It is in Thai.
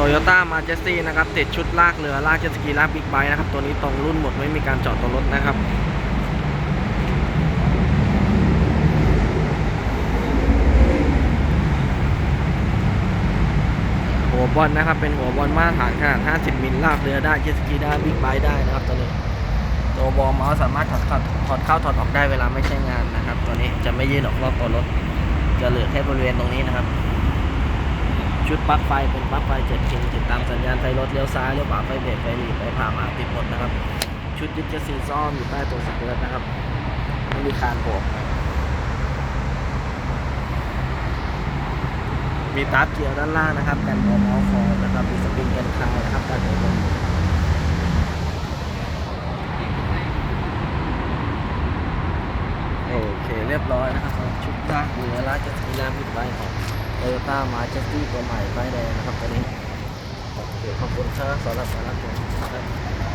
โตโยต้ามาเจสซี่นะครับติดชุดลากเรือลากเจสกีลากบิ๊กไบค์นะครับ ตัวนี้ตรงรุ่นหมดไม่มีการจาะตัวรถนะครับหัวบอลนะครับ เป็นหัวบอลมาตรฐานขนาด 50 มิลลากเรือได้เจสกีได้บิ๊กไบค์ได้นะครับตัวนี้ตัวบอลเมาส์สามารถถอดเข้าถอดเข้าถอดออกได้เวลาไม่ใช้งานนะครับ ตัวนี้จะไม่ยื่นออกรอบตัวรถจะเหลือแค่บริเวณตรงนี้นะครับ ชุดปลั๊กไฟเป็นปลั๊กไฟ7พินติดตามสัญญาณไฟรถเลี้ยวซ้ายเลี้ยวขวาไฟเบรกไฟหลีไฟผ่าหมาติดหมดนะครับ ชุดยึดเจสซีซ่อมอยู่ใต้ตัวสเกิร์ตนะครับไม่มีคานโผล่มีตาร์ทเกียร์ด้านล่างนะครับกันหัวมาส์คอนะครับมีสปริงกันคายนะครับกันหัวลมโอเคเรียบร้อยนะครับชุดลากเรือลากจ็ตสกีลากบิ๊กไบค์ของ โตโยต้ามาเจสตี้ตัวใหม่ป้ายแดงนะครับตัวนี้ขอบคุณครับสำหรับการรับชมครับ